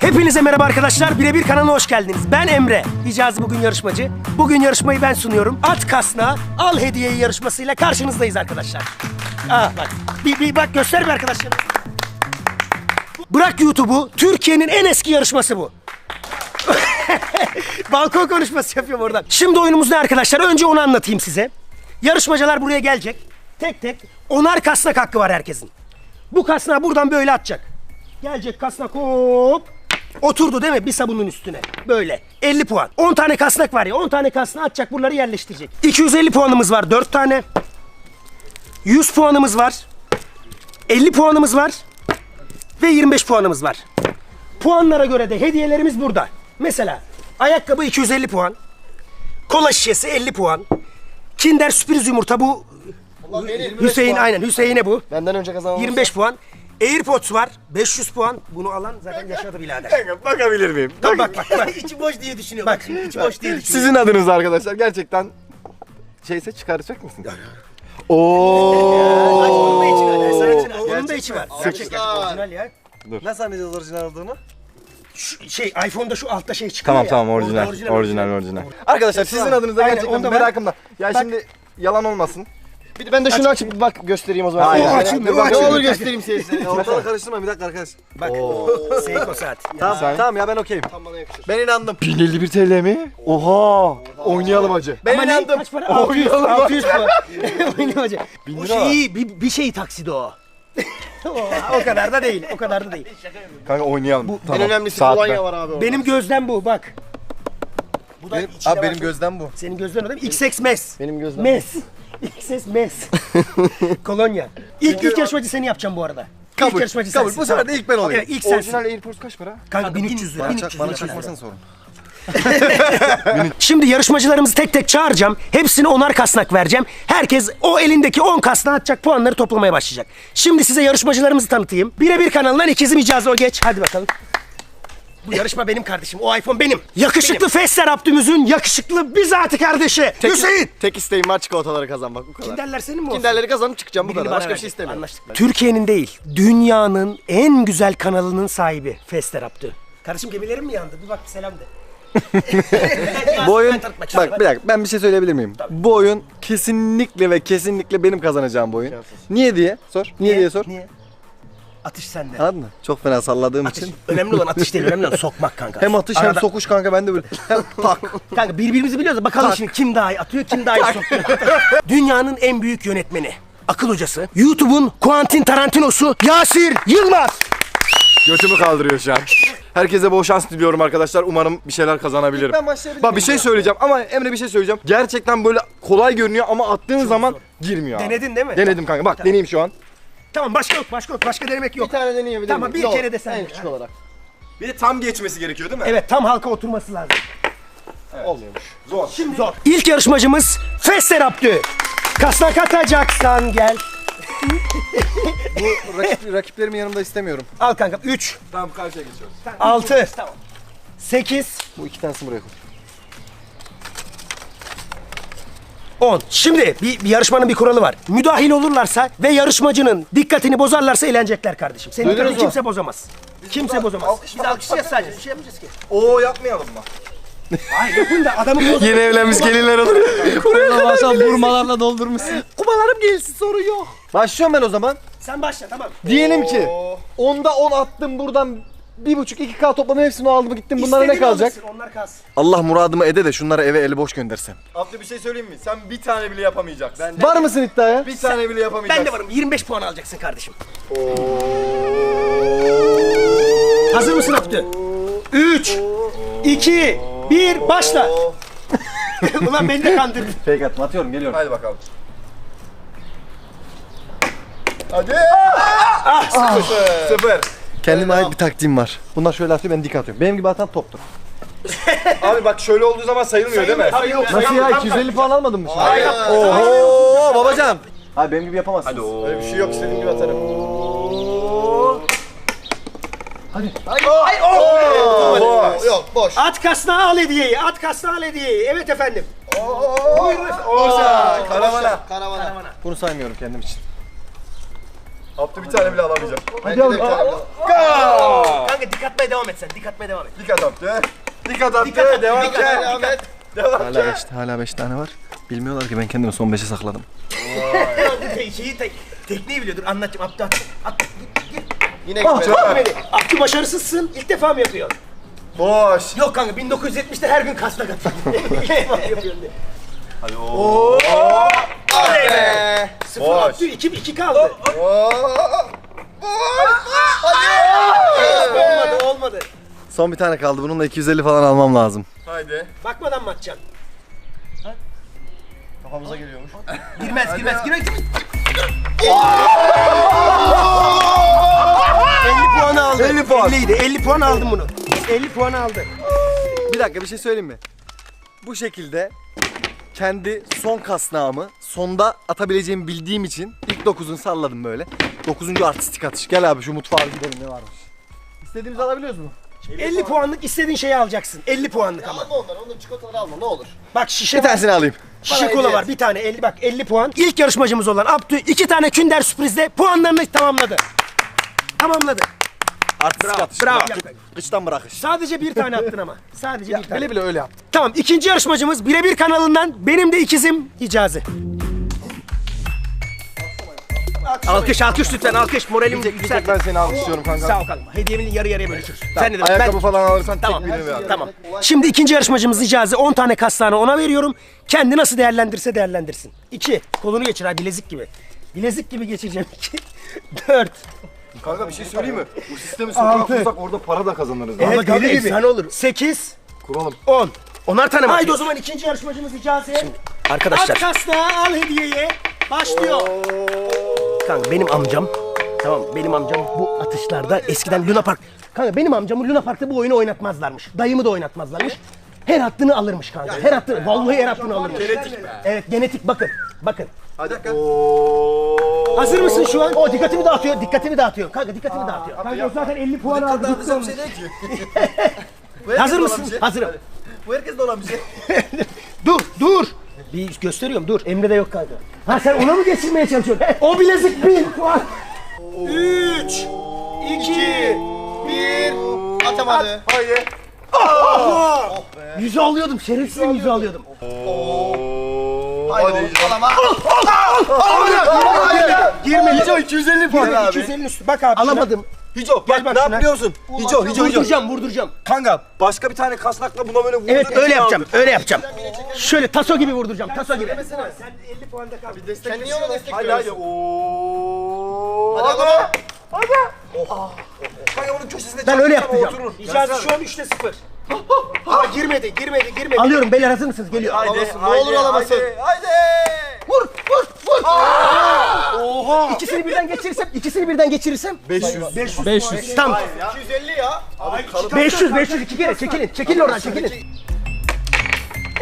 Hepinize merhaba arkadaşlar. Birebir kanalına hoş geldiniz. Ben Emre. Hicazi bugün yarışmacı. Bugün yarışmayı ben sunuyorum. At kasna, al hediyeyi yarışmasıyla karşınızdayız arkadaşlar. Aa bak. Bir, bir bak göster bir arkadaşlar. Bırak YouTube'u. Türkiye'nin en eski yarışması bu. Balkon konuşması yapıyorum oradan. Şimdi oyunumuz ne arkadaşlar? Önce onu anlatayım size. Yarışmacılar buraya gelecek. Tek tek onar kasnak hakkı var herkesin. Bu kasnağı buradan böyle atacak. Gelecek kasnak hop. Oturdu değil mi bir sabunun üstüne. Böyle. 50 puan. 10 tane kasnak var ya 10 tane kasnağı atacak buraları yerleştirecek. 250 puanımız var 4 tane. 100 puanımız var. 50 puanımız var. Ve 25 puanımız var. Puanlara göre de hediyelerimiz burada. Mesela ayakkabı 250 puan. Kola şişesi 50 puan. Kinder sürpriz yumurta bu. Hüseyin aynen Hüseyin'e bu. Benden önce kazanan 25 puan. Airpods var. 500 puan. Bunu alan zaten yaşadı birader. Bakabilir miyim? Bak bak bak. bak. İçi boş diye düşünüyor. Bak. Bak şimdi içi boş diye düşünüyor. Sizin adınız arkadaşlar gerçekten şeyse çıkaracak mısın? Oo. Onun da içi var. Sana Gerçek Onun da içi var. Gerçek gerçek orijinal ya. Nasıl anlayacağız orijinal olduğunu? Şu şey iPhone'da şu altta şey çıkıyor Tamam ya. tamam Orada orijinal. Orijinal orijinal. Arkadaşlar sizin adınıza Aynen, gerçekten onda var. merakımda. Ya şimdi yalan olmasın. Bir de ben de şunu açıp bak göstereyim o zaman. Hayır, Yani açılmıyor, bak, Ne olur göstereyim seyircilerine. Ortalığı karıştırma bir dakika arkadaş. Bak. Seiko saat. Tamam Sen- tamam ya ben okeyim. Ben inandım. 1051 TL mi? Oha. Oynayalım hacı. Ben Ama ne? inandım. Kaç para? 600. 600 para. Oynayalım. O lira. şey iyi. Bir, bir şey taksidi o. o, kadar da değil. O kadar da değil. Kanka oynayalım. tamam. En önemlisi Saat kolonya var abi orada. Benim gözlem bu bak. Bu da Benim, abi benim gözden bu. Senin gözlerin o değil mi? XX Mes. Benim gözden. Mes. XS Mes. Kolonya. İlk ilk yarışmacı seni yapacağım bu arada. İlk Kabul, yarışmacı kabul. sensin. Bu sefer de ilk ben olayım. Evet ilk sensin. Orijinal Airpods kaç para? Kanka 1300 lira. Bana, 1300 çak, bana lira. çakmasın sorun. Şimdi yarışmacılarımızı tek tek çağıracağım. Hepsine onar kasnak vereceğim. Herkes o elindeki 10 kasnağı atacak puanları toplamaya başlayacak. Şimdi size yarışmacılarımızı tanıtayım. Birebir kanalından ikizim icazı o geç. Hadi bakalım. Bu yarışma benim kardeşim. O iPhone benim. Yakışıklı Fester Abdümüz'ün yakışıklı bizatı kardeşi. Hüseyin. Tek isteğim var çikolataları kazanmak bu kadar. Kinderler senin mi olsun? Kinderleri kazanıp çıkacağım bu Birini kadar. bana Başka bir ver. şey istemiyorum. Anlaştık. Türkiye'nin değil, dünyanın en güzel kanalının sahibi Fester Abdü. Kardeşim gemilerin mi yandı? Bir bak bir selam de. Bu oyun Ben bak bir dakika ben bir şey söyleyebilir miyim? Bu oyun kesinlikle ve kesinlikle benim kazanacağım bu oyun. Niye diye sor. Niye, diye sor. Niye? Atış sende. Anladın mı? Çok fena salladığım Atış. için. Önemli olan atış değil, önemli olan sokmak kanka. Hem atış hem Arada- sokuş kanka ben de böyle. Hem tak. Kanka birbirimizi biliyoruz da bakalım şimdi kim daha iyi atıyor, kim daha iyi sokuyor. Dünyanın en büyük yönetmeni, akıl hocası, YouTube'un Quentin Tarantino'su Yasir Yılmaz. Götümü kaldırıyor şu an. Herkese bol şans diliyorum arkadaşlar. Umarım bir şeyler kazanabilirim. Ben Bak bir şey söyleyeceğim ama Emre bir şey söyleyeceğim. Gerçekten böyle kolay görünüyor ama attığın zaman girmiyor. abi. Denedin değil mi? Denedim kanka. Bak deneyeyim şu an. Tamam başka yok, başka yok, başka denemek yok. Bir tane deneyebilir Tamam, bir kere de sen En küçük olarak. Bir de tam geçmesi gerekiyor değil mi? Evet, tam halka oturması lazım. Olmuyormuş. Zor. Şimdi zor. İlk yarışmacımız Fester Abdü. Kasnak atacaksan gel. Bu rakip, rakiplerimi yanımda istemiyorum. Al kanka 3, Tamam karşıya geçiyoruz. 6, 8, Bu iki tanesini buraya koy. 10. Şimdi bir, bir yarışmanın bir kuralı var. Müdahil olurlarsa ve yarışmacının dikkatini bozarlarsa eğlenecekler kardeşim. Senin Duydunuz dikkatini mu? kimse bozamaz. Kimse bozamaz. Biz alkışlayacağız sadece. Bir şey yapmayacağız ki. Oo yapmayalım mı? Hayır yapın da adamı. Yeni evlenmiş gelinler olur. Baştan vurmalarla doldurmuşsun. Kumalarım gelsin sorun yok. Başlıyorum ben o zaman. Sen başla tamam. Diyelim ki onda 10 attım buradan bir buçuk iki k topladım hepsini aldım gittim bunlara ne İstediğini kalacak? alırsın, Onlar kalsın. Allah muradımı ede de şunları eve eli boş göndersem. Abdü bir şey söyleyeyim mi? Sen bir tane bile yapamayacaksın. Var mısın iddiaya? Bir tane bile yapamayacaksın. Ben de varım. 25 puan alacaksın kardeşim. Hazır mısın Abdü? 3, 2, 1, başla. Ulan beni de kandırdın. Fake atma atıyorum geliyorum. Hadi bakalım. Hadi. Ah, sıfır. Sıfır. Kendime ait bir taktiğim var. Bunlar şöyle atıyor ben dik atıyorum. Benim gibi atan toptur. Abi bak şöyle olduğu zaman sayılmıyor değil mi? Hayır, yok. Nasıl ya 250 puan almadın mı şimdi? Hayır. Oho babacan. Hayır benim gibi yapamazsın. Hadi Öyle bir şey yok istediğim gibi atarım. Oo, Yok boş. At kasnağı al hediyeyi. At kasnağı al hediyeyi. Evet efendim. Buyurun efendim. Karavana. Karavana. Bunu saymıyorum kendim için. Abdü bir tane bile alamayacak. Hadi oğlum. Kanka dik atmaya devam et sen. Dik atmaya devam et. Dikkat Abdü. Dikkat Abdü. Dikkat et, Devam dikkat et. Devam Hala et. 5 hala beş tane var. Bilmiyorlar ki ben kendimi son 5'e sakladım. Şeyi tek, tekniği biliyordur. Anlatacağım. Abdü at. At. Yine Ah, gitmedi. Abdü başarısızsın. İlk defa mı yapıyorsun? Boş. Yok kanka 1970'te her gün kasla katılıyor. İlk defa yapıyorsun diye. Hadi ooo. Oley be. Sıfır Boş. Abdü. 2 2 kaldı. Olmadı olmadı. Son bir tane kaldı. Bununla 250 falan almam lazım. Haydi. Bakmadan mı atacaksın? Kafamıza geliyormuş. Girmez girmez girmez. 50 puan aldı. 50 puan. 50 50 puan aldım bunu. 50 puan aldı. Bir dakika bir şey söyleyeyim mi? Bu şekilde kendi son kasnağımı sonda atabileceğimi bildiğim için ilk 9'unu salladım böyle. 9. artistik atış. Gel abi şu mutfağa gidelim ne varmış. İstediğimizi alabiliyoruz mu? 50 puanlık istediğin şeyi alacaksın. 50 puanlık ama. Alma onları. Onları çikolataları alma ne olur. Bak şişe Bir tanesini alayım. şişe Bana kola hediye var. Bir tane 50 bak 50 puan. İlk yarışmacımız olan Abdü iki tane Künder sürprizle puanlarını tamamladı. Tamamladı. Artistik Bravo, atış. bravo. Kıçtan bırakış. Sadece bir tane attın ama. Sadece bir tane. Bile bile öyle yaptım. Tamam ikinci yarışmacımız birebir kanalından benim de ikizim Hicazi. Alkış alkış lütfen alkış moralim yükselt. Ben seni alkışlıyorum kanka. Sağ ol kanka. Hediyemi yarı yarıya bölüşürüz. Sen de de- Ayakkabı ben- falan alırsan Tamam. tek birini ver. Tamam. Şimdi ikinci yarışmacımız Hicazi 10 tane kastane ona veriyorum. Kendi nasıl değerlendirse değerlendirsin. 2. Kolunu geçir ha bilezik gibi. Bilezik gibi geçireceğim 2. 4. Kanka bir şey söyleyeyim mi? Bu sistemi sokağa kursak orada para da kazanırız. Evet Ama kanka efsane olur. 8. Kuralım. 10. Onar tane mi? Haydi o zaman ikinci yarışmacımız Hicazi. Arkadaşlar. At kasnağı al hediyeyi. Başlıyor. Kanka benim amcam Tamam benim amcam bu atışlarda eskiden Luna Park Kanka benim amcamı Luna Park'ta bu oyunu oynatmazlarmış. Dayımı da oynatmazlarmış. Her hattını alırmış kanka. Her hattını. Vallahi her hattını alırmış. Genetik Evet genetik bakın. Bakın. Hadi. Oo. Hazır mısın şu an? O dikkatimi dağıtıyor. Dikkatimi dağıtıyor. Kanka dikkatimi dağıtıyor. Kanka o zaten 50 puan aldı. Gitti onun. Hazır mısın? Hazırım. Bu herkes de olan bir şey. Dur, dur. Bir gösteriyorum, dur. Emre de yok kanka. Ha sen ona mı geçirmeye çalışıyorsun? o bilezik bin puan. Üç, iki, bir. Atamadı. Haydi. Yüzü alıyordum, şerefsizim yüzü alıyordum. Hadi. Girmedi. Hico 250 puan Girmedi, abi. 250'nin üstü. Bak abi. Alamadım. Hico Gel bak ne yapıyorsun? Hico Hico Hico. Vurduracağım, vurduracağım. Kanka başka bir tane kasnakla buna böyle vurdun. Evet öyle yapacağım, aldın. öyle yapacağım. Şöyle taso gibi vurduracağım, taso gibi. Sen 50 puanda kal. Sen niye ona destek Hadi hadi. Oo. Hadi Hadi. hadi. Kanka bunun köşesine Ben öyle yapacağım. oturur. Şu an 3'te 0. Ama girmedi, girmedi, girmedi. Alıyorum beyler hazır mısınız? Geliyor. Haydi, Alamazsın, ne haydi, olur alamasın. Haydi. haydi. Vur, vur, vur. Oha. İkisini birden geçirirsem, ikisini birden geçirirsem 500. 500. 500. Tam 250 ya. 500 500 iki kere çekilin. Çekilin oradan çekilin.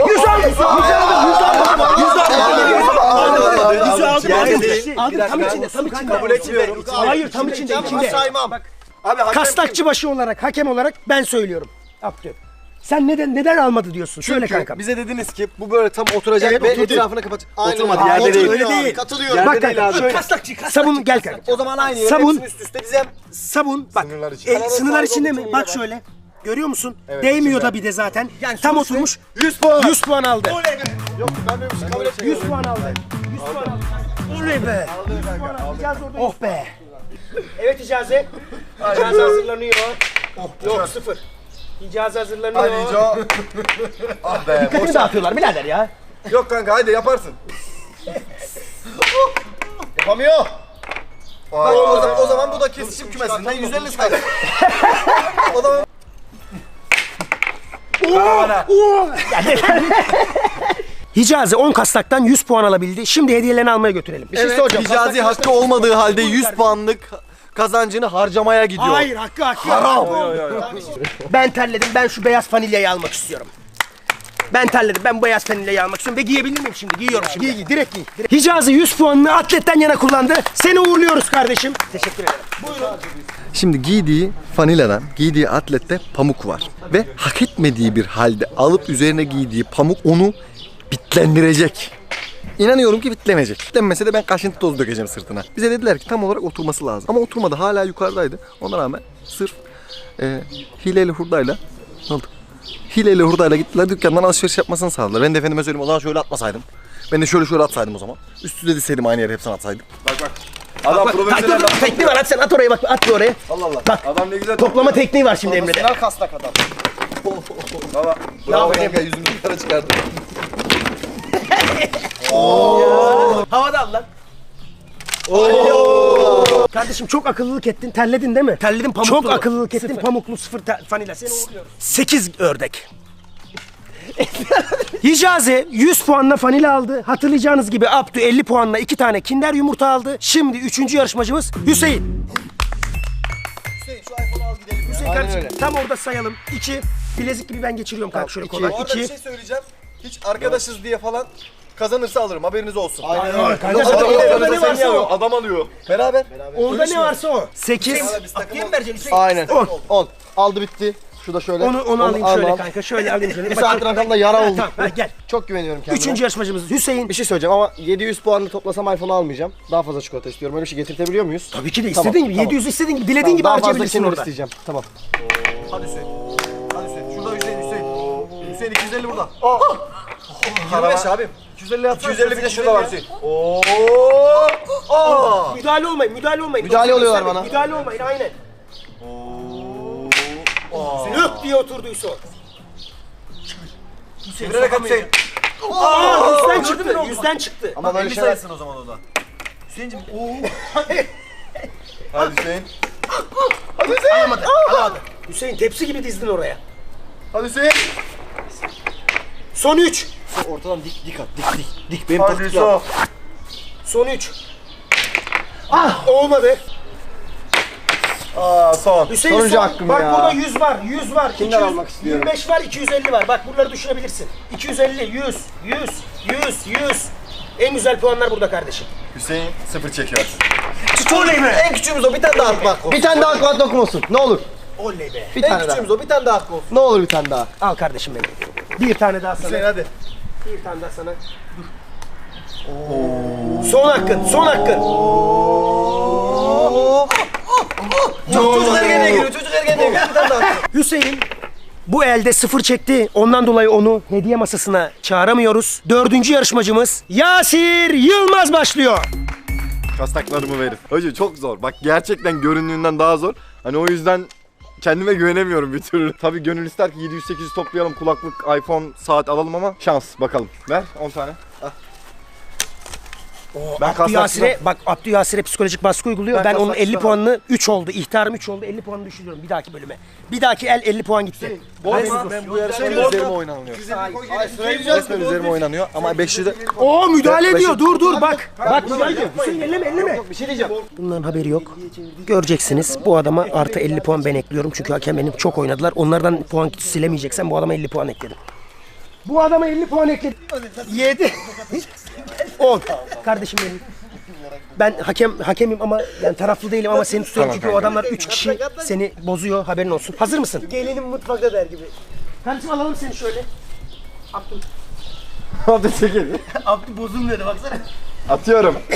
100 aldım. 100 aldım. 100 aldım. 100 aldım. 100 aldım. Aldım. Aldım tam içinde, tam içinde. Kabul etmiyorum. Hayır tam içinde, içinde. saymam. Abi hakem Kastakçı başı olarak, hakem olarak ben söylüyorum. Abdü. Sen neden neden almadı diyorsun? Söyle Çünkü kanka. bize dediniz ki bu böyle tam oturacak Evet, ve oturdu. etrafını kapat. Aynen Oturmadı öyle. yerde Otur, değil. öyle değil. Katılıyorum. Bak Yerde değil kanka, abi. şöyle. Sabun gel kanka. O zaman aynı yere Sabun. hepsini üst üste dizem. Sabun bak Sınırlar içinde. e, sınırlar içinde mi? Bak şöyle. Görüyor musun? Değmiyor da bir de zaten. Yani tam oturmuş. 100 puan. 100 puan aldı. Yok ben böyle bir şey kabul 100 etmiyorum. puan aldı. 100 puan aldı. Oley be. 100 puan aldı. Hicazi orada. Oh be. Evet Hicazi. Hicazi hazırlanıyor. Oh, yok sıfır. Hicazi hazırlanıyor. Hadi Hico. ah be. Dikkatimi dağıtıyorlar birader ya. Yok kanka hadi yaparsın. Yapamıyor. Ay, O zaman, o zaman bu da kesişim kümesinden 150 sayı. o zaman Hicazi 10 kastaktan 100 puan alabildi. Şimdi hediyelerini almaya götürelim. Bir şey soracağım. Hicazi hakkı olmadığı halde 100 puanlık kazancını harcamaya gidiyor. Hayır hakkı hakkı. Ben terledim. Ben şu beyaz fanilyayı almak istiyorum. Ben terledim. Ben bu beyaz fanilyayı almak istiyorum. Ve giyebilir miyim şimdi? Giyiyorum şimdi. Giy, giy. Direkt giy. Direkt. Hicazi 100 puanını atletten yana kullandı. Seni uğurluyoruz kardeşim. Teşekkür ederim. Şimdi giydiği faniladan, giydiği atlette pamuk var. Ve hak etmediği bir halde alıp üzerine giydiği pamuk onu bitlendirecek. İnanıyorum ki bitlemeyecek. Bitlemese de ben kaşıntı tozu dökeceğim sırtına. Bize dediler ki tam olarak oturması lazım. Ama oturmadı. Hala yukarıdaydı. Ona rağmen sırf e, hileyle hurdayla ne oldu? Hileyle hurdayla gittiler dükkandan alışveriş yapmasını sağladılar. Ben de efendime söyleyeyim o zaman şöyle atmasaydım. Ben de şöyle şöyle atsaydım o zaman. Üst üste dizseydim aynı yere hepsini atsaydım. Adam Bak, dur, profesyonel. dur, tekniği var at sen at oraya bak at oraya. Allah Allah. Bak. Adam ne güzel Toplama tekniği var şimdi Emre'de. Profesyonel kasnak adam. Baba. Bravo kanka yüzümü yukarı çıkardım. Havada al lan. Kardeşim çok akıllılık ettin. Terledin değil mi? Terledim pamuklu. Çok akıllılık ettin. Pamuklu sıfır te- fanila. Seni uğurluyoruz. 8 ördek. Hicazi 100 puanla fanila aldı. Hatırlayacağınız gibi Abdü 50 puanla 2 tane kinder yumurta aldı. Şimdi 3. yarışmacımız Hüseyin. Hüseyin şu iPhone'u al gidelim Hüseyin kardeşim tam orada sayalım. 2 bilezik gibi ben geçiriyorum kanka şöyle kolay. Bu arada bir 2 şey söyleyeceğim. Hiç arkadaşız diye falan kazanırsa alırım haberiniz olsun. Kanka Adam orada alıyor, ne varsa o. Adam alıyor. Beraber. Orada ne varsa o. 8 Aynen. 10. 10. Aldı bitti. Şu da şöyle. Onu onu alayım şöyle kanka. Şöyle alayım şöyle. Bir saattir arkamda yara oldu. Tamam ha, gel. Çok güveniyorum kendime. Üçüncü yarışmacımız Hüseyin. Bir şey söyleyeceğim ama 700 puanla toplasam iPhone almayacağım. Daha fazla çikolata istiyorum. Öyle bir şey getirtebiliyor muyuz? Tabii ki de Tamam, istediğin gibi. tamam. 700 istediğin gibi. Dilediğin Tamam, gibi daha fazla harcayabilirsin orada. isteyeceğim. Tamam. Hadi Hüseyin. Hadi Hüseyin. Şurada Hüseyin Hüseyin. Hüseyin 250 burada. 25 abim. 250 yapsana. 250 bir de şurada var Hüseyin. Müdahale olmayın, müdahale olmayın. Müdahale oluyorlar bana. Müdahale olmayın, aynen. Lök diye oturduysa o. Çevirerek at Hüseyin. Aa, yüzden çıktı, yüzden çıktı. Ama böyle şey o zaman o da. Hüseyin'cim. Hadi Hüseyin. Alamadı, alamadı. Hüseyin tepsi gibi dizdin oraya. Hadi Hüseyin. Son 3. Ortadan dik dik at. Dik dik. Dik benim Hadi yap. Son 3. Ah olmadı. Aa son. Hüseyin Sonuncu son. hakkım Bak ya. burada 100 var, 100 var. Kimden almak istiyorum? 25 var, 250 var. Bak buraları düşünebilirsin. 250, 100, 100, 100, 100. En güzel puanlar burada kardeşim. Hüseyin sıfır çekiyor. Oley be! En küçüğümüz o bir tane daha bak. Bir tane daha akvat dokunmasın. Ne olur. Oley be! Bir tane daha. o bir tane daha hakkı olsun. Ne olur bir tane daha. Al kardeşim benim. Bir tane daha sana. Hüseyin hadi. Bir tane daha sana. Son hakkın, son hakkın. Çocuk ergenliğe giriyor. Çocuk ergenliğe giriyor. Bir tane daha. Hüseyin bu elde sıfır çekti. Ondan dolayı onu hediye masasına çağıramıyoruz. Dördüncü yarışmacımız Yasir Yılmaz başlıyor. Kastaklarımı verin. Hacı çok zor. Bak gerçekten göründüğünden daha zor. Hani o yüzden kendime güvenemiyorum bir türlü. Tabii gönül ister ki 700-800 toplayalım kulaklık, iPhone, saat alalım ama şans bakalım. Ver 10 tane. Al. Ben Abdü Yasir'e, bak Abdü Yasir'e psikolojik baskı uyguluyor. Ben, Ben onun kastak 50 tutamam. puanını 3 oldu. İhtarım 3 oldu. 50 puanını düşürüyorum bir dahaki bölüme. Bir dahaki el 50 puan gitti. Haberiniz olsun. Ben bu yarışma üzerime oynanıyor. Resmen üzerime oynanıyor ama 500 de... Oo müdahale ediyor. Dur dur bak. Bak müdahale ediyor. Hüseyin elleme elleme. Bir şey diyeceğim. Bunların haberi yok. Göreceksiniz. Bu adama artı 50 puan ben ekliyorum. Çünkü hakem benim çok oynadılar. Onlardan puan silemeyeceksen bu adama 50 puan ekledim. Bu adama 50 puan ekledim. 7 10 Kardeşim benim. Ben hakem hakemim ama yani taraflı değilim ama seni tutuyorum çünkü o adamlar 3 kişi seni bozuyor haberin olsun. Hazır mısın? Gelinim mutfakta der gibi. Kardeşim alalım seni şöyle. Abdül. Hadi çekil. Abdül bozulmuyordu baksana. Atıyorum.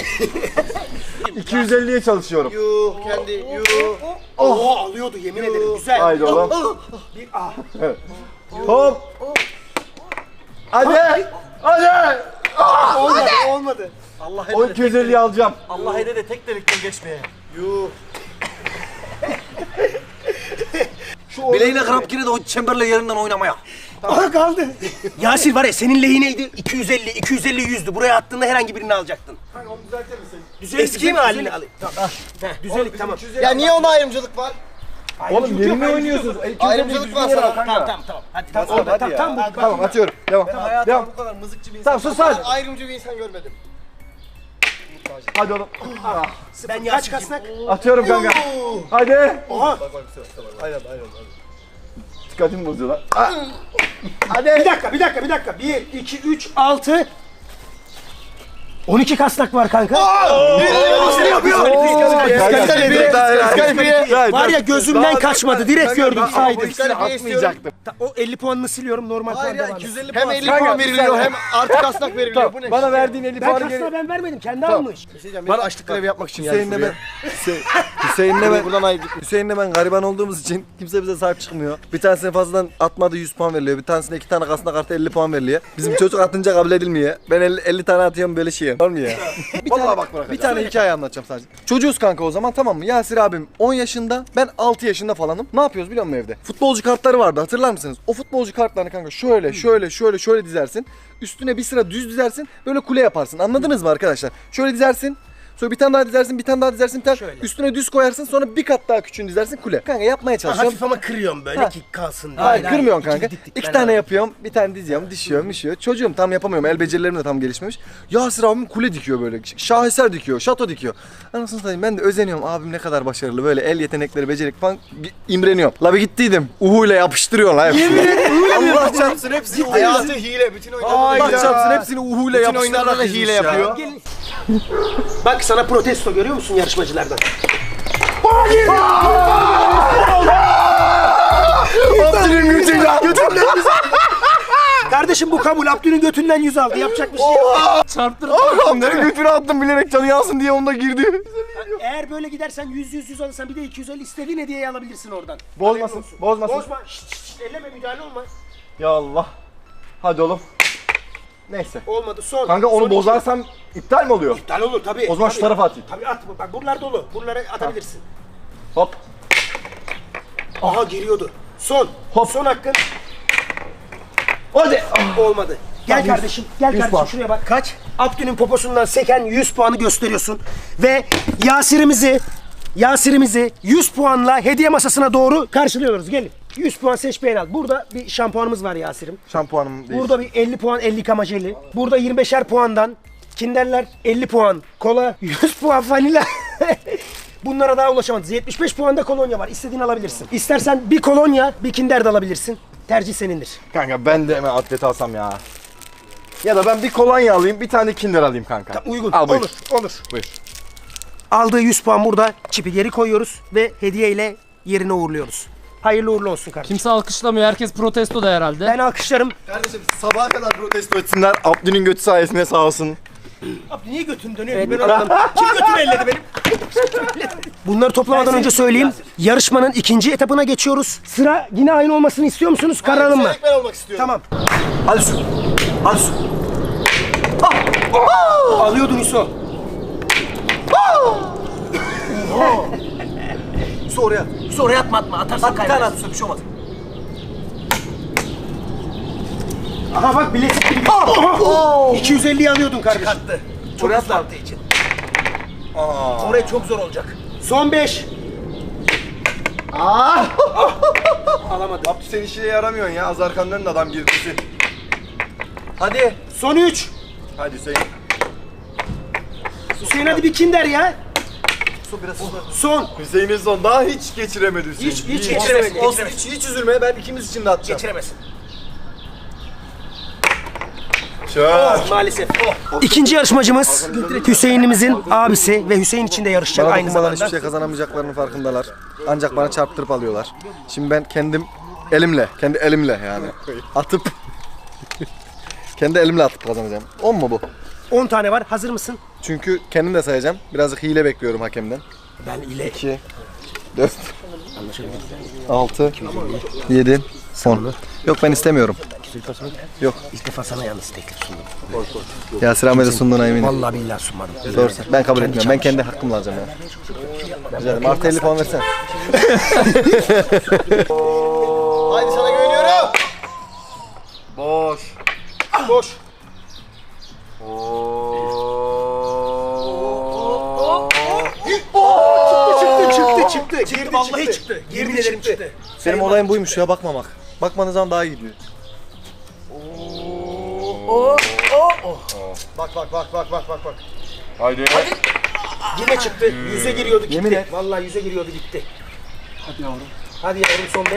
250'ye çalışıyorum. Yuh kendi yuh. Oo alıyordu yemin ederim güzel. Haydi oğlum. Bir ah. Hop. Hadi. Hadi. Olmadı olmadı. O 250'yi alacağım. Allah ede de tek delikten geçmeye. Yuh. Bileğine kramp girdi o çemberle yerinden oynamaya. Aha kaldı. Yasir var ya senin lehineydi 250 250 100'dü. Buraya attığında herhangi birini alacaktın. Onu düzeltir misin? Eski mi halini alayım? Tamam. Düzelik tamam. Ya niye ona ayrımcılık var? Oğlum yerine oynuyorsunuz. Ayrımcılık var sana. Tamam tamam tamam. Hadi tamam. Hadi, Orada, hadi tamam, ya. tamam, bu- Tamam atıyorum. Devam. Devam. bu kadar mızıkçı bir insan. Tamam sus hadi. Ayrımcı bir insan görmedim. Hadi oğlum. Ben kaç kasnak? Atıyorum kanka. Hadi. Oha. Aynen aynen. Dikkatim bozuyor lan. Bir dakika bir dakika bir dakika. 1 2 3 6 12 kasnak var kanka. Nasıl yapıyor? Var ya gözümden kaçmadı. Direkt gördüm saydım. atmayacaktım. O 50 puanını siliyorum normal puan devam. 250 puan. Hem 50 puan veriliyor hem artı kasnak veriliyor. Bu ne? Bana verdiğin 50 Ben puanı geri... kasnağı ben vermedim. Kendi almış. Bana açlık grevi yapmak için Hüseyin'le ben... Hüseyin'le ben... Buradan ayıp Hüseyin'le ben gariban olduğumuz için kimse bize sahip çıkmıyor. Bir tanesine fazladan atmadı 100 puan veriliyor. Bir tanesine iki tane kasnak artı 50 puan veriliyor. Bizim çocuk atınca kabul edilmiyor. Ben 50, 50 tane atıyorum böyle şeyim. Var mı ya? bir tane, bak Bir tane hikaye anlatacağım sadece. Çocuğuz kanka o zaman tamam mı? Yasir abim 10 yaşında, ben 6 yaşında falanım. Ne yapıyoruz biliyor musun evde? Futbolcu kartları vardı hatırlar mısınız? O futbolcu kartlarını kanka şöyle, şöyle, şöyle, şöyle dizersin. Üstüne bir sıra düz dizersin. Böyle kule yaparsın. Anladınız mı arkadaşlar? Şöyle dizersin. Sonra bir tane daha dizersin, bir tane daha dizersin, bir tane Şöyle. üstüne düz koyarsın. Sonra bir kat daha küçüğünü dizersin kule. Kanka yapmaya çalışıyorum. Hafif ama kırıyorum böyle Ha. ki kalsın diye. Hayır, kırmıyorsun kanka. İki diktik İki ben tane abi. yapıyorum. Bir tane diziyorum, dişiyorum, mişiyor. Çocuğum tam yapamıyorum. El becerilerim de tam gelişmemiş. Yasir abim kule dikiyor böyle. Şaheser dikiyor, şato dikiyor. Anasını satayım ben de özeniyorum. Abim ne kadar başarılı. Böyle el yetenekleri, becerik falan bir imreniyorum. La bir gittiydim. Uhu ile yapıştırıyor la hepsini. Allah çarpsın hepsini uhu ile. Hayatı hile. Bütün Allah oyunlarda çarpsın hepsini uhu ile Bütün yapıştırarak oyunlarda da dizmiş hile ya. yapıyor. Gelin. Bak sana protesto görüyor musun yarışmacılardan? Abdül'ün götüyle. Götünden yüz aldı. Kardeşim bu kabul. Abdül'ün götünden yüz aldı. Yapacak bir şey yok. Çarptırdı. Hamder'in götünü attım bilerek canı yansın diye onda girdi. Eğer böyle gidersen 100 100 100 alırsan bir de 250 istediğin hediyeyi alabilirsin oradan. Bozmasın, bozmasın. Bozma. Şşt, şşt, elleme müdahale olma. Ya Allah. Hadi oğlum. Neyse. Olmadı son. Kanka onu Son iki. bozarsam iptal mi oluyor? İptal olur tabii. O zaman tabii. şu tarafa atayım. Tabii at. Bak buralar dolu. Buralara atabilirsin. Hop. Aha giriyordu. Son. Hop. Son hakkın. Hadi. Olmadı. Gel kardeşim. Gel kardeşim puan. şuraya bak. Kaç? Abdü'nün poposundan seken 100 puanı gösteriyorsun. Ve Yasir'imizi Yasir'imizi 100 puanla hediye masasına doğru karşılıyoruz. Gelin. 100 puan seç beğen al. Burada bir şampuanımız var Yasir'im. Şampuanım değil. Burada bir 50 puan 50 yıkama jeli. Burada 25'er puandan Kinderler 50 puan. Kola 100 puan vanila. Bunlara daha ulaşamadınız. 75 puanda kolonya var. İstediğini alabilirsin. İstersen bir kolonya, bir kinder de alabilirsin. Tercih senindir. Kanka ben de hemen atlet alsam ya. Ya da ben bir kolonya alayım, bir tane kinder alayım kanka. Uygun. Al buyur. Olur. Olur. Buyur. Aldığı 100 puan burada. Çipi geri koyuyoruz ve hediye ile yerine uğurluyoruz. Hayırlı uğurlu olsun kardeşim. Kimse alkışlamıyor. Herkes protesto da herhalde. Ben alkışlarım. Kardeşim sabaha kadar protesto etsinler. Abdü'nün götü sayesinde sağ olsun. Abi niye götün dönüyor? Ben anlamadım. Kim götümü elledi benim? Bunları toplamadan önce söyleyeyim. Yarışmanın ikinci etapına geçiyoruz. Sıra yine aynı olmasını istiyor musunuz? Kararalım mı? Ben olmak istiyorum. Tamam. Hadi su. Hadi su. Alıyordun İso. Su oraya. İso oraya atma atma. Atarsan Bir tane at su bir şey olmaz. Aha bak bilezik gibi. Aha! 250'yi alıyordun kardeşim. Çıkarttı. Çok Oraya attığı için. Oraya çok zor olacak. Son 5. Alamadım. Abdü sen işine yaramıyorsun ya. Az arkandan da adam girdi. Hadi. Son 3. Hadi Hüseyin. Hüseyin hadi bir kinder ya. Su biraz su. Son. Hüseyin'in son daha hiç geçiremedi Hüseyin. Hiç hiç Olsun, geçiremedi. olsun hiç, hiç üzülme ben ikimiz için de atacağım. Geçiremezsin. Çöp. Maalesef. İkinci yarışmacımız Hüseyin'imizin abisi ve Hüseyin için de yarışacak Bana aynı zamanda. hiçbir şey kazanamayacaklarının farkındalar. Ancak bana çarptırıp alıyorlar. Şimdi ben kendim elimle, kendi elimle yani atıp kendi elimle atıp kazanacağım. 10 mu bu? 10 tane var. Hazır mısın? Çünkü kendim de sayacağım. Birazcık hile bekliyorum hakemden. Ben ile 2 4 6 7 10 Yok ben istemiyorum. Yok. ilk defa sana yalnız teklif sundum. Yasir Ahmet'e sunduğuna eminim. Vallahi billahi sunmadım. Doğrusu. Ben kabul etmiyorum. Ben kendi hakkımla alacağım ya. Rica ederim. Artı 50 puan versen. Haydi sana güveniyorum. Boş. Boş. Çıktı çıktı çıktı. Girdi vallahi çıktı. Yemin ederim çıktı. Benim olayım buymuş ya bakmamak. Bakmanız zaman daha iyi gidiyor. Bak bak bak bak bak bak bak. Haydi. Yine çıktı. Yüze giriyordu gitti. Yemin et. Vallahi yüze giriyordu gitti. Hadi yavrum. Hadi yavrum son 5.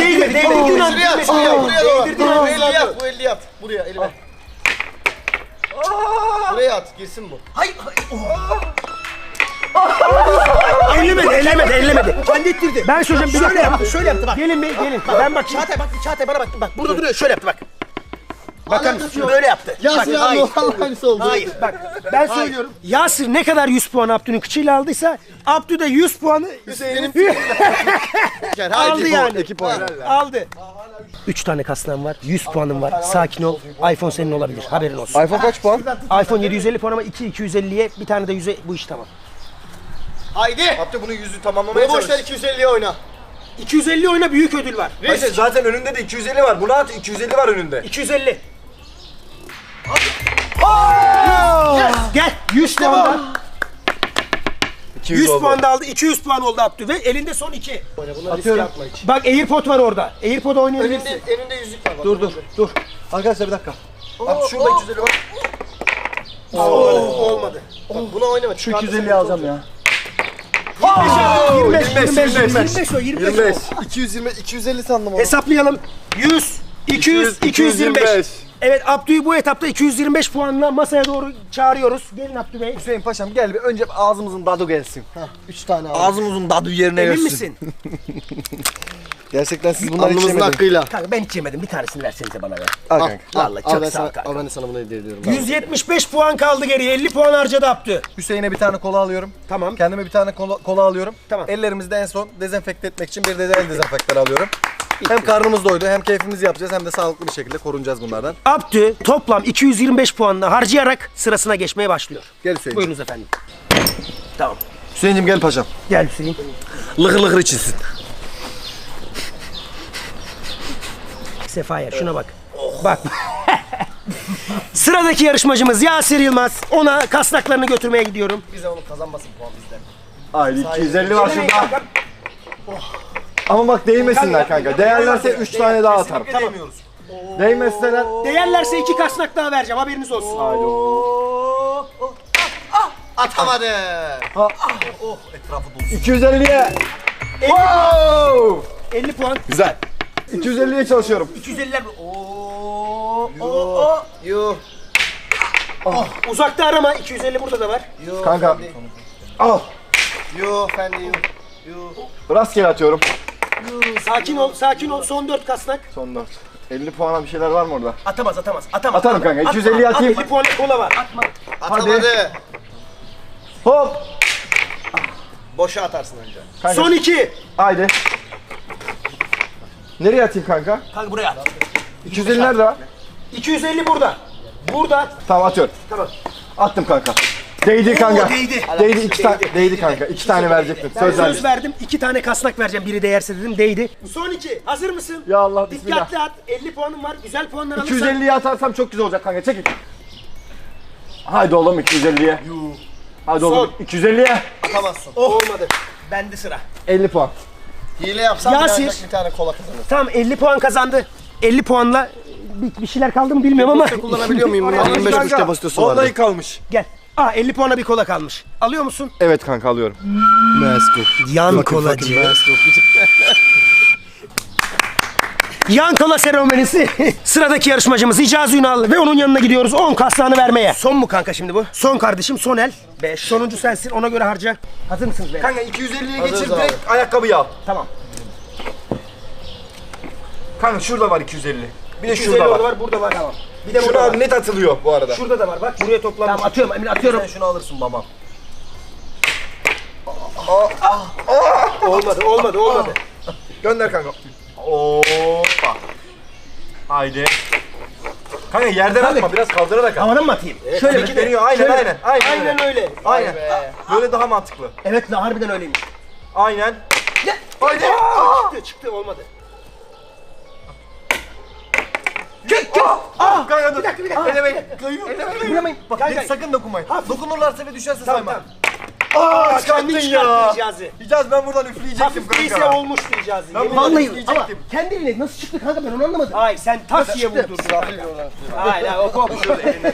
Değdir değdir. Yunan Şuraya girmesi şuraya lazım. buraya doğru. Değdirdi Bu. 50 yat bu 50 yat. Buraya elime. Buraya at girsin bu. Hayır. hayır. Ellemedi, ellemedi, ellemedi. Hallettirdi. Ben söyleyeceğim. Şöyle yaptı, şöyle yaptı bak. Gelin bir, gelin. Ben bak. Çağatay bak, Çağatay bana bak. Bak burada duruyor, şöyle yaptı bak. Bakar mısın? Böyle yaptı. Yasir Bak, abi hayır. oldu. Hayır bak ben söylüyorum. Yasir ne kadar 100 puan Abdü'nün kıçıyla aldıysa Abdü de 100 puanı Hüseyin'in aldı yani. iki puan. Aldı. 3 tane kasnan var. 100 puanım var. Sakin ol. iPhone senin olabilir. Haberin olsun. iPhone kaç puan? iPhone 750 puan ama 2 250'ye bir tane de 100'e bu iş tamam. Haydi. Abdü bunun yüzü tamamlamaya çalış. 250'ye oyna. 250 oyna büyük ödül var. Hayır, zaten önünde de 250 var. Buna at 250 var önünde. 250. Gel 100 puandan. 200 100 oldu. puan da aldı. 200 puan oldu Abdü ve elinde son 2. Atıyorum. Bak AirPod var orada. AirPod oynayabilirsin. Önünde, önünde yüzük var. bak. Dur dur dur. Arkadaşlar bir dakika. Abdü şurada 250 var. Olmadı. Bak buna oynama. Şu 250'yi alacağım ya. 25 25, 25 25 o 25 o. 25. 220 250 sandım onu. Hesaplayalım. 100 200 225. Evet Abdü'yü bu etapta 225 puanla masaya doğru çağırıyoruz. Gelin Abdü Bey. Hüseyin Paşam gel bir önce ağzımızın dadı gelsin. Hah 3 tane. Ağzımızın dadı yerine Emin gelsin. misin? Gerçekten siz bunları hiç yemediniz. hakkıyla. Kanka ben hiç yemedim. Bir tanesini versenize bana be. Al kanka. Vallahi çok ben sağ ol sana, kanka. al ben de sana bunu hediye ediyorum. 175 puan kaldı geriye. 50 puan harcadı Abdü. Hüseyin'e bir tane kola alıyorum. Tamam. Kendime bir tane kola, kola alıyorum. Tamam. Ellerimizi de en son dezenfekte etmek için bir de el dezenfektörü alıyorum. Hem karnımız doydu hem keyfimizi yapacağız hem de sağlıklı bir şekilde korunacağız bunlardan. Abdü toplam 225 puanla harcayarak sırasına geçmeye başlıyor. Gel Hüseyin. Buyurunuz efendim. Tamam. Hüseyin'cim gel paşam. Gel Hüseyin. Lıkır lıkır içilsin. Sefa yer şuna bak. Bak. Sıradaki yarışmacımız Yasir Yılmaz. Ona kasnaklarını götürmeye gidiyorum. Bize onu kazanmasın puan bizden. Hayır 250 var şurada. Ama bak değmesinler kanka. Değerlerse 3 tane daha atarım. Tamam. Değmezseler Değerlerse iki kasnak daha vereceğim haberiniz olsun. Haydi oğlum. Atamadı. Ah, oh etrafı dolu. 250'ye. Wow! 50 puan. Güzel. 250'ye çalışıyorum. 250'ler. Oo. Oo. Yuh. Uzakta arama. 250 burada da var. Yuh. Kanka. Al. Yuh efendi yuh. Yuh. Rastgele atıyorum. Sakin ol, sakin ol. Son 4 kasnak. Son 4. 50 puana bir şeyler var mı orada? Atamaz, atamaz. Atamaz. Atarım kanka, Atma, 250 atma. atayım. 50 puanlık kola var. Atma. Atamadı. Hop. Boşa atarsın önce. Kanka. Son 2. Haydi. Nereye atayım kanka? Kanka buraya at. 250 nerede var? 250 burada. Burada. Tamam atıyorum. Tamam. Attım kanka. Değdi kanka. değdi. Değdi iki tane. Değdi kanka. İki tane verecektim. Ben Söz söz verdim. 2 tane kasnak vereceğim. Biri değerse dedim. Değdi. Son 2. Hazır mısın? Ya Allah bismillah. Dikkatli at. 50 puanım var. Güzel puanlar alırsan. 250'ye atarsam çok güzel olacak kanka. Çekil. Haydi oğlum 250'ye. Hadi oğlum 250'ye. Atamazsın. Olmadı. Bende sıra. 50 puan. Hile yapsam Yasir. bir tane kola kazanır. Tamam 50 puan kazandı. 50 puanla bir, bir şeyler kaldı mı bilmiyorum ama. Kullanabiliyor muyum? Bunun 25 kuruş depozitosu vardı. Vallahi kalmış. Gel. Aa 50 puana bir kola kalmış. Alıyor musun? Evet kanka alıyorum. Yan kolacı. Yan kola seremonisi. Sıradaki yarışmacımız Hicazi Ünal ve onun yanına gidiyoruz 10 kasnağını vermeye. Son mu kanka şimdi bu? Son kardeşim son el. 5. Sonuncu sensin ona göre harca. Hazır mısınız beyler? Kanka 250'ye Hazırız geçir direkt ayakkabıyı al. Tamam. Kanka şurada var 250. Bir de 250 şurada var. var, burada var. Tamam. Bir de Şurada burada var. net atılıyor bu arada. Şurada da var bak. Buraya toplanmış. Tamam atıyorum Emin atıyorum. Sen şunu alırsın babam. Olmadı olmadı olmadı. Gönder kanka. Hoppa. Haydi. Kanka yerden atma biraz kaldırarak at. Havadan mı atayım? Şöyle bir deniyor aynen Şöyle. aynen. Aynen Aynen öyle. Aynen. Böyle daha mantıklı. Evet la harbiden öyleymiş. Aynen. Haydi. Çıktı çıktı olmadı. Ah, kanka dur. Bir dakika bir dakika. Elemeyin. Elemeyin. Bak kanka. Sakın dokunmayın. Dokunurlarsa ve düşerse Tamam sayma. tamam. Aa Kendin çıkarttın çıkarttın ya. Hicazi. Hicaz ben buradan üfleyecektim Hafif değilse kanka. olmuştu Hicazi. Ben Yemin bunu ederim. üfleyecektim. Ama kendi eline nasıl çıktı kanka ben onu anlamadım. Hayır sen tas diye vurdun. Hayır hayır o kopmuş elinden.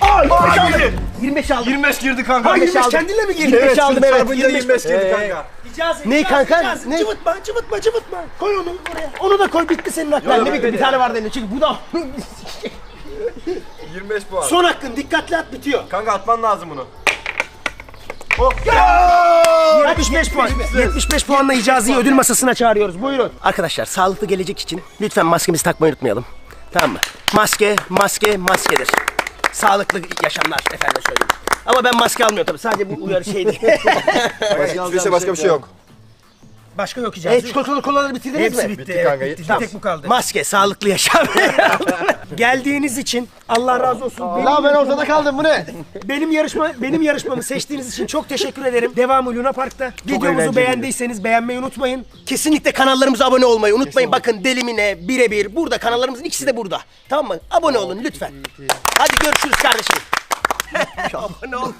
Aa 25 aldım. 25 aldım. 25 girdi kanka. Ha 25 kendinle mi girdin? 25 aldım evet. 25 25 girdi kanka. Hicazi. Ne Hicazi, kanka? Hicazi. Ne? Cıvıtma cıvıtma cıvıtma. Koy onu oraya. Onu da koy bitti senin aklın. Ne bir, bir tane vardı elinde çünkü bu da 25 puan. Son hakkın dikkatli at bitiyor. Kanka atman lazım bunu. 75 puan. 75 puanla Hicazi'yi ödül masasına çağırıyoruz. Buyurun. Arkadaşlar sağlıklı gelecek için lütfen maskemizi takmayı unutmayalım. Tamam mı? Maske, maske, maskedir. Sağlıklı yaşamlar efendim söyleyeyim. Ama ben maske almıyorum tabii. Sadece bu uyarı şeydi. Başka, başka bir şey yok. Başka yok Hicazi. E çikolatalı kolaları bitirdiniz Hepsi mi? bitti. Bitti evet, kanka, bitti. Bir olsun. tek bu kaldı. Maske, sağlıklı yaşam. Geldiğiniz için Allah razı olsun. Benim, La ben ortada kaldım bu ne? benim yarışma benim yarışmamı seçtiğiniz için çok teşekkür ederim. Devamı Luna Park'ta. Videomuzu eğlenceliydi. beğendiyseniz beğenmeyi unutmayın. Kesinlikle kanallarımıza abone olmayı unutmayın. Bakın Delimine, Birebir burada kanallarımızın ikisi de burada. Tamam mı? Abone olun lütfen. Hadi görüşürüz kardeşim. abone olun.